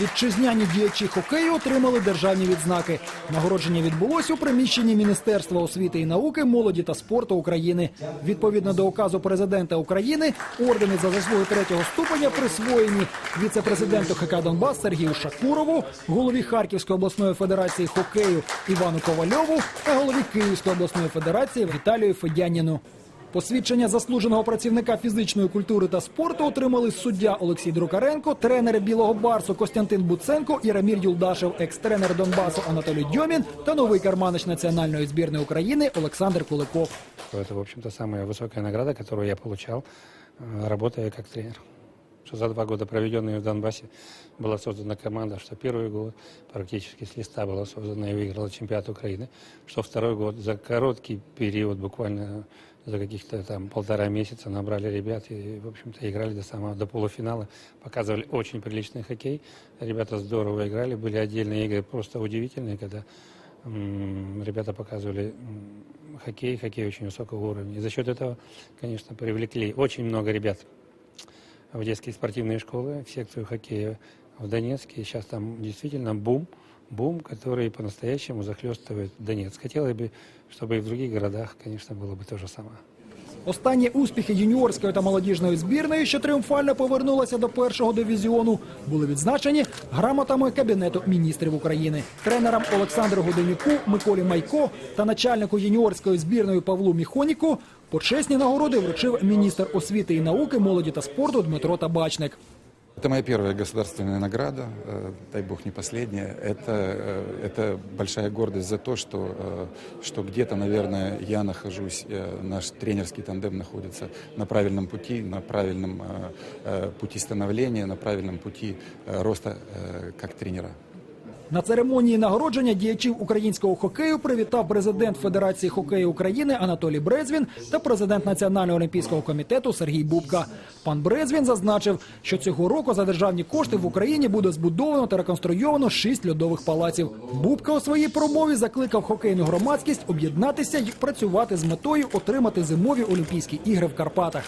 Вітчизняні діячі хокею отримали державні відзнаки. Нагородження відбулося у приміщенні Міністерства освіти і науки, молоді та спорту України. Відповідно до указу президента України, ордени за заслуги третього ступеня присвоєні віце-президенту ХК Донбас Сергію Шакурову, голові Харківської обласної федерації хокею Івану Ковальову та голові Київської обласної федерації Віталію Федяніну. Посвідчення заслуженого працівника фізичної культури та спорту отримали суддя Олексій Друкаренко, тренери Білого Барсу Костянтин Буценко і Рамір Юлдашев, екс-тренер Донбасу Анатолій Дьомін та новий карманич національної збірної України Олександр Куликов. Это, в общем-то, самая высокая награда, которую я получал, э, работая как тренер. Что за два года, проведенные в Донбассе, была создана команда, что первый год практически с листа была создана и выиграла чемпионат Украины, что второй год за короткий период, буквально за каких-то там полтора месяца набрали ребят и, в общем-то, играли до самого, до полуфинала, показывали очень приличный хоккей. Ребята здорово играли, были отдельные игры просто удивительные, когда ребята показывали хоккей, хоккей очень высокого уровня. И за счет этого, конечно, привлекли очень много ребят в детские спортивные школы, в секцию хоккея в Донецке. И сейчас там действительно бум, бум, который по-настоящему захлестывает Донецк. Хотелось бы, чтобы и в других городах, конечно, было бы то же самое. Останні успіхи юніорської та молодіжної збірної, що тріумфально повернулася до першого дивізіону, були відзначені грамотами Кабінету міністрів України. Тренерам Олександру Годенюку, Миколі Майко та начальнику юніорської збірної Павлу Міхоніку почесні нагороди вручив міністр освіти і науки, молоді та спорту Дмитро Табачник. Это моя первая государственная награда, э, дай бог не последняя. Это, э, это большая гордость за то, что, э, что где-то, наверное, я нахожусь, э, наш тренерский тандем находится на правильном пути, на правильном э, э, пути становления, на правильном пути э, роста э, как тренера. На церемонії нагородження діячів українського хокею привітав президент Федерації хокею України Анатолій Брезвін та президент Національного олімпійського комітету Сергій Бубка. Пан Брезвін зазначив, що цього року за державні кошти в Україні буде збудовано та реконструйовано шість льодових палаців. Бубка у своїй промові закликав хокейну громадськість об'єднатися і працювати з метою отримати зимові Олімпійські ігри в Карпатах.